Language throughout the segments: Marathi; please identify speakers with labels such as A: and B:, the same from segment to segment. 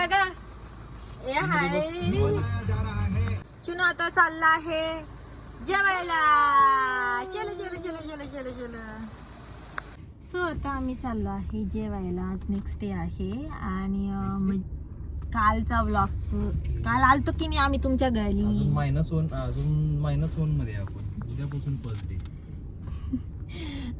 A: बघा ए हाय. चुनू आता चालला आहे. जेवायला. चलो चलो चलो चलो चलो चलो. सो आता आम्ही चाललो आहे जेवायला. आज नेक्स्ट डे आहे. आणि कालचा व्लॉगचं काल आलतो की नाही आम्ही तुमच्या घरी?
B: मायनस वन अजून मायनस वनमध्ये आपण. उद्यापासून फर्स्ट डे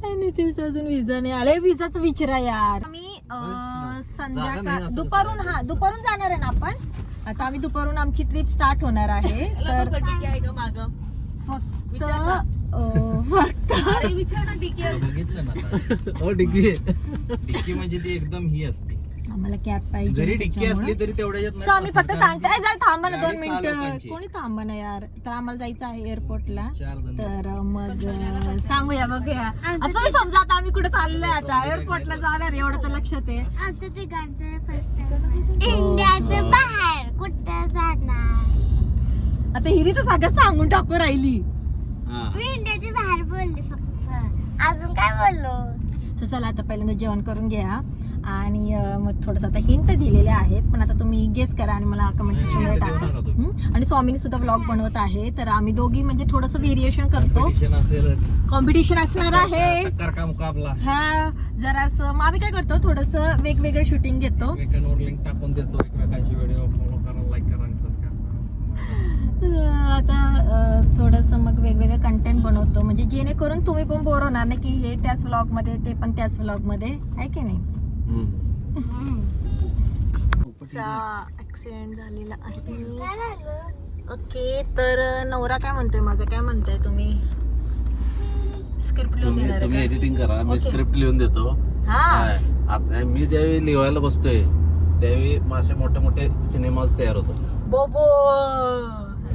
A: आणि ते अजून विजा नाही आले विजाच विचारा यार. आम्ही अं, संध्याकाळ दुपारून. हा दुपारून जाणार आहे ना आपण? आता आम्ही दुपारून आमची ट्रिप स्टार्ट होणार आहे. तर फक्त अं, फक्त
B: बघितलं ना आता. हो म्हणजे ती एकदम ही असते.
A: आम्हाला कॅब पाहिजे
B: जरी तरी
A: सो आम्ही फक्त सांगताय जर थांबा ना दोन
B: गाडी सहा
A: मिनिटं.
B: लोकांची.
A: कोणी थांबा ना यार. तर आम्हाला जायचं आहे एअरपोर्टला
B: की चार जण
A: तर मग अं, सांगूया बघूया. आता तुम्ही समजा आता आम्ही कुठे चाललोय आता. एअरपोर्टला जाणार एवढं तर लक्षात आहे.
C: असं ते गाणं फर्स्ट टाइम इंडियाचं बाहेर कुठं जाणार?
A: आता हिरी तर सगळं सांगून टाकू राहिली.
B: हा.
C: मी इंडियाच्या बाहेर बोलले फक्त. अजून काय बोललो?
A: सो चला आता पहिल्यांदा जेवण करून घ्या. आणि मग थोडंसं आता हिंट दिलेले आहेत पण आता तुम्ही गेस करा आणि मला कमेंट सेक्शनमध्ये टाका? आणि स्वामीनी सुद्धा ब्लॉग बनवत आहे तर आम्ही दोघी म्हणजे थोडंसं व्हेरिएशन करतो. कॉम्पिटिशन असणार आहे. हा जरासं मग आम्ही काय करतो थोडंसं वेगवेगळं शूटिंग घेतो.
B: टाकून देतो
A: आता थोडंसं मग वेगवेगळं कंटेंट बनवतो. म्हणजे जेणेकरून तुम्ही पण बोर होणार नाही की हे त्याच व्लॉगमध्ये ते पण त्याच व्लॉगमध्ये आहे की नाही? ऍक्सिडेंट झालेला आहे. ओके तर नवरा काय म्हणतोय? माझा काय म्हणताय तुम्ही? स्क्रिप्ट लिहून
D: तुम्ही एडिटिंग करा. मी. स्क्रिप्ट लिहून देतो?
A: हा.
D: मी ज्यावेळी लिहायला बसतोय त्यावेळी माझे मोठे मोठे सिनेमाज तयार होतात.
A: बोबो!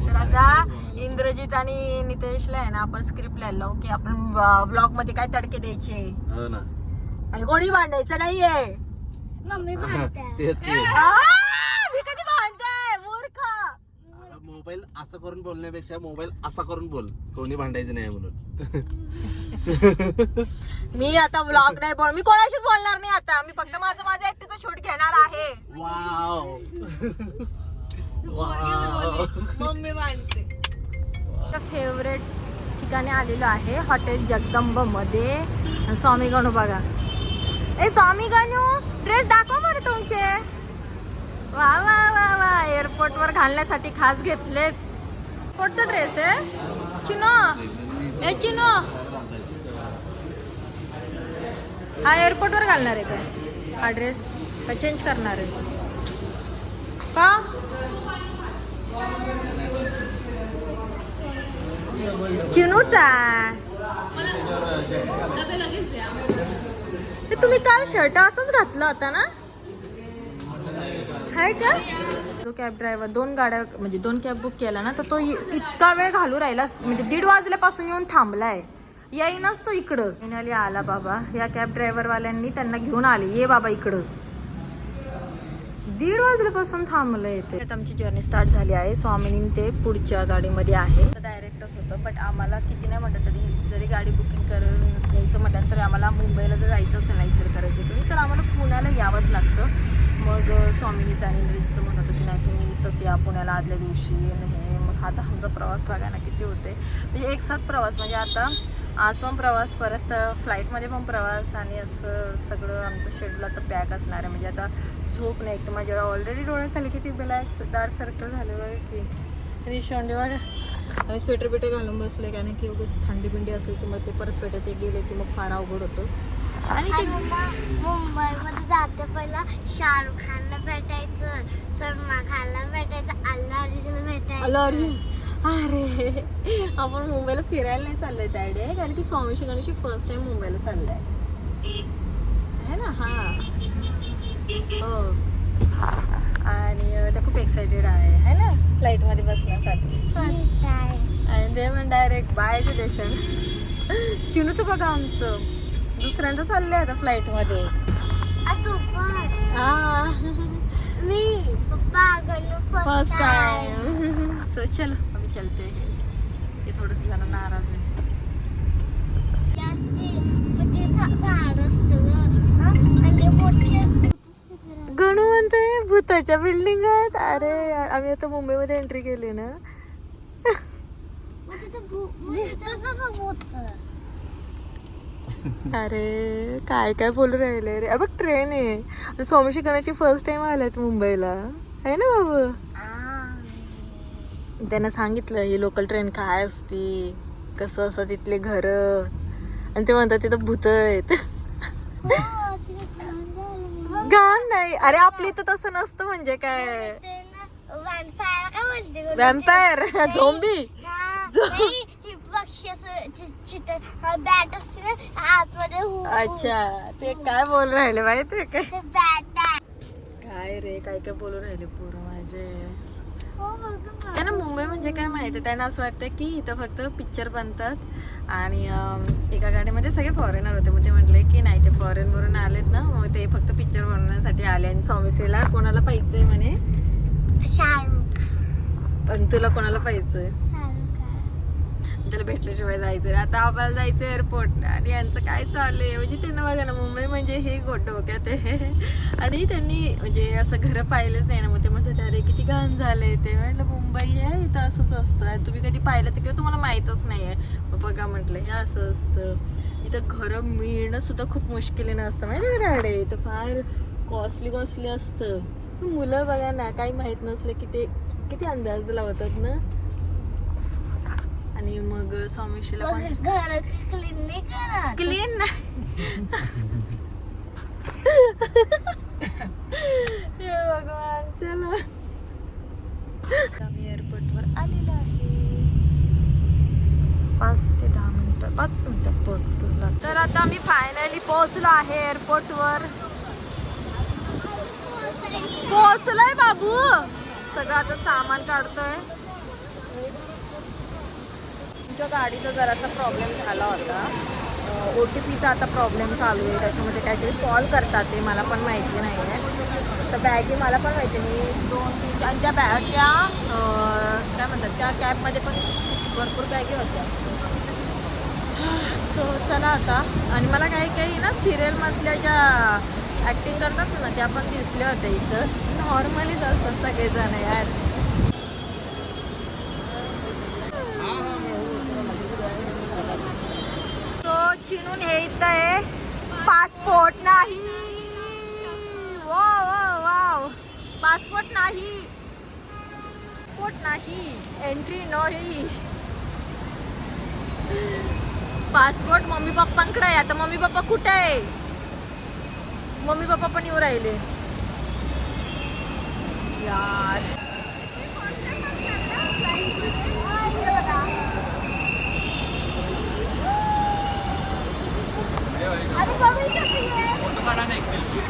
A: तर आता इंद्रजित आणि नितेशला आहे ना आपण स्क्रिप्ट लिहायला ओके आपण ब्लॉगमध्ये काय तडके द्यायचे?
D: हो ना.
A: आणि कोणी भांडायचं नाहीये.
C: मम्मी भांडते.
D: तेच की.
A: आ, मी कधी भांडताय मूर्ख.
D: मोबाईल असं करून बोलण्यापेक्षा मोबाईल असा करून बोल. कोणी भांडायचं नाही म्हणून.
A: मी आता ब्लॉग नाही बोल मी कोणाशीच बोलणार नाही आता. मी फक्त माझं माझं एकटीचं शूट घेणार आहे.
D: वाव. वाव.
A: मम्मी मानते फेवरेट ठिकाणी आलेलो आहे हॉटेल जगदंबमध्ये. स्वामी गणू बघा. ए स्वामी गणू ड्रेस दाखवा बरं तुमचे. वा वा वा वा. एअरपोर्ट वर घालण्यासाठी खास घेतलेत. एअरपोर्टचा ड्रेस आहे. चिनो. ए चिनो. हा एअरपोर्ट वर घालणार आहे काय? हा ड्रेस का चेंज करणार आहे? का? चिनूचा. ते तुम्ही काल शर्ट असंच घातलं होता ना? आहे का? तो कॅब ड्रायव्हर दोन गाड्या म्हणजे दोन कॅब बुक केला ना तर तो इ- इतका वेळ घालू राहिला म्हणजे दीड वाजल्यापासून येऊन थांबलाय. येईनच तो इकडं. आला बाबा. या कॅब ड्रायव्हरवाल्यांनी त्यांना घेऊन आले. ये बाबा इकडं. दीड वाजल्यापासून थांबलं ते आमची जर्नी स्टार्ट झाली आहे. स्वामिनी ते पुढच्या गाडीमध्ये आहे. डायरेक्टच होतं बट आम्हाला किती नाही म्हटलं तरी जरी गाडी बुकिंग करून यायचं म्हटलं तरी आम्हाला मुंबईला जर जायचं असेल ना करायचं तुम्ही तर आम्हाला पुण्याला यावंच लागतं. मग स्वामिनीचं आणि इंग्रजीचं म्हणत होतं की नाही तुम्ही तसं या पुण्याला आदल्या दिवशी आणि हे. मग आता आमचा प्रवास बघायला किती होते म्हणजे एक साथ प्रवास. म्हणजे आता आज पण प्रवास परत फ्लाईटमध्ये पण प्रवास आणि असं सगळं आमचं शेड्यूल आता पॅक असणार आहे. म्हणजे आता झोप नाही. एक तर माझ्या ऑलरेडी डोळ्याखाली किती ब्लॅक डार्क सर्कल झाले बघा की. आणि शोंडे बघा आम्ही स्वेटर बिटर घालून बसले कारण की उगाच थंडी बिंडी असेल की मग ते परत स्वेटर ते गेले की मग फार अवघड होतो. आणि
C: मुंबईमध्ये जाते पहिला शाहरुख खानला भेटायचं. सलमान खानला भेटायचं. अल्ला अर्जुनला भेटायचं.
A: आलं अर्जुन. अरे आपण मुंबईला फिरायला नाही चाललंय त्या आयडिया कारण की स्वामी शिकण्याची फर्स्ट टाइम मुंबईला चाललाय. आहे ना? हा. हो. आणि त्या खूप एक्सायटेड आहे. है ना? फ्लाईटमध्ये बसण्यासाठी. आणि ते पण डायरेक्ट बायचे देशन चिनू तर बघा आमचं. दुसऱ्यांदा चाललंय आता फ्लाईटमध्ये
C: तू पण
A: हा.
C: मी पप्पा गणू
A: फर्स्ट
C: टाइम
A: सो चलो. चलते हैं। ये थोडस जरा नाराज आहे
C: हा?
A: गणवंत म्हणते भूताच्या बिल्डिंग आहेत. अरे यार, आम्ही आता मुंबईमध्ये एंट्री केली ना. अरे काय काय बोलू राहिले रे. बघ ट्रेन आहे. स्वामी शिकण्याची फर्स्ट टाइम आल्यात मुंबईला. आहे ना बाबू. त्यांना सांगितलं ही लोकल ट्रेन काय असती? कसं असतं तिथले घर? आणि ते म्हणतात तिथं भूत आहेत.
C: घाण
A: नाही. अरे आपली तर तसं नसतं म्हणजे काय? वॅम्पायर झोंबी
C: असं
A: अच्छा ते काय बोल राहिले माहितीये काय. काय रे काय काय बोलू राहिले पोरं माझे. त्यांना मुंबई म्हणजे काय माहिती? त्यांना असं वाटतं की इथं फक्त पिक्चर बनतात आणि एका गाडीमध्ये सगळे फॉरेनर होते. मग ते म्हटले की नाही ते फॉरेनवरून आलेत ना मग ते फक्त पिक्चर बनवण्यासाठी आले आणि स्वामीसेला कोणाला पाहिजे म्हणे? पण तुला कोणाला पाहिजे. त्याला भेटल्याशिवाय जायचं आता आम्हाला जायचं एअरपोर्ट आणि यांचं काय चाललंय म्हणजे त्यांना बघा ना मुंबई म्हणजे हे गोट डोक्यात आहे. आणि त्यांनी म्हणजे असं घरं पाहिलंच नाही ना. मग ते म्हणतात अरे किती घाण झालंय ते. म्हटलं मुंबई आहे इथं असंच असतं. आणि तुम्ही कधी पाहिलंच किंवा तुम्हाला माहीतच नाही आहे मग बघा म्हटलं हे असं असतं. इथं घरं मिळणं सुद्धा खूप मुश्किलीनं असतं. माहिती का राडे इथं फार कॉस्टली कॉस्टली असतं. मुलं बघा ना काही माहीत नसलं की ते किती अंदाज लावतात ना. आणि मग स्वामीशीला पण
C: घर क्लीन नाही करत.
A: क्लीन हे भगवान चला. आम्ही एअरपोर्टवर आलेलो आहे. पाच ते दहा मिनिटं पाच मिनिटात पोहोचतो. तर आता आम्ही फायनली पोहोचलो आहे एअरपोर्टवर पोहोचलोय बाबू. सगळं आता सामान काढतोय. तुमच्या गाडीचा जरासा प्रॉब्लेम झाला होता. ओ टी पीचा आता प्रॉब्लेम चालू आहे. त्याच्यामध्ये काहीतरी सॉल्व करतात ते मला पण माहिती नाही आहे तर बॅगी मला पण माहिती नाही. दोन तीन आणि त्या बॅ त्या काय म्हणतात त्या कॅबमध्ये पण भरपूर बॅगी होत्या. सो चला आता. आणि मला काही काही ना सिरियलमधल्या ज्या ॲक्टिंग करतात ना त्या पण दिसल्या होत्या इथं. नॉर्मलीच असतात सगळेजण यार. चिनून हे इथं आहे पासपोर्ट नाही. वा वा वाव. पासपोर्ट नाही. पासपोर्ट नाही. एंट्री नाही. पासपोर्ट मम्मी पप्पांकडे आहे. आता मम्मी पप्पा कुठे आहे? मम्मी पप्पा पण येऊ राहिले. यार अरे बाबा इथं नाही आहे.
B: फोटो काढा ना एक सेल्फी.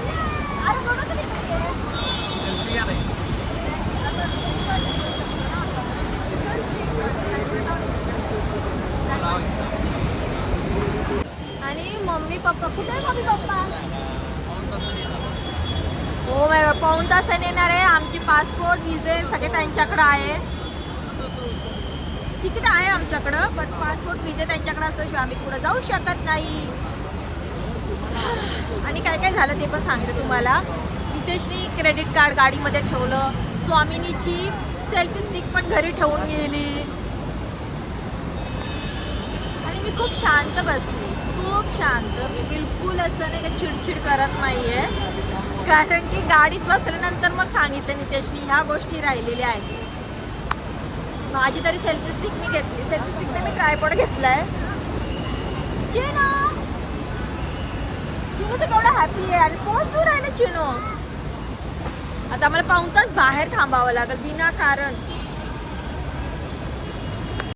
B: सेल्फी घ्या नाही
A: आणि मम्मी पप्पा कुठे आहे मम्मी पप्पा? हो पाऊण तासाने येणार आहे. आमची पासपोर्ट विजे सगळे त्यांच्याकडे आहे. तिकीट आहे आमच्याकडं पण पासपोर्ट विजे त्यांच्याकडे असल्याशिवाय आम्ही पुढे जाऊ शकत नाही. आणि काय काय झालं ते पण सांगते तुम्हाला. नितेशनी क्रेडिट कार्ड गाडीमध्ये ठेवलं. स्वामिनीची सेल्फी स्टिक पण घरी ठेवून गेली. आणि मी खूप शांत बसली. खूप शांत. मी बिलकुल असं नाही का चिडचिड करत नाही आहे कारण की गाडीत बसल्यानंतर मग सांगितलं नितेशनी ह्या गोष्टी राहिलेल्या आहेत. माझी तरी सेल्फी स्टिक मी घेतली. सेल्फी स्टिकने मी ट्रायपॉड घेतलाय. ना चिनू तर केवढा हॅपी आहे आणि कोण दूर आहे ना चिनो? आता आम्हाला पाऊन तास बाहेर थांबावं लागेल विनाकारण.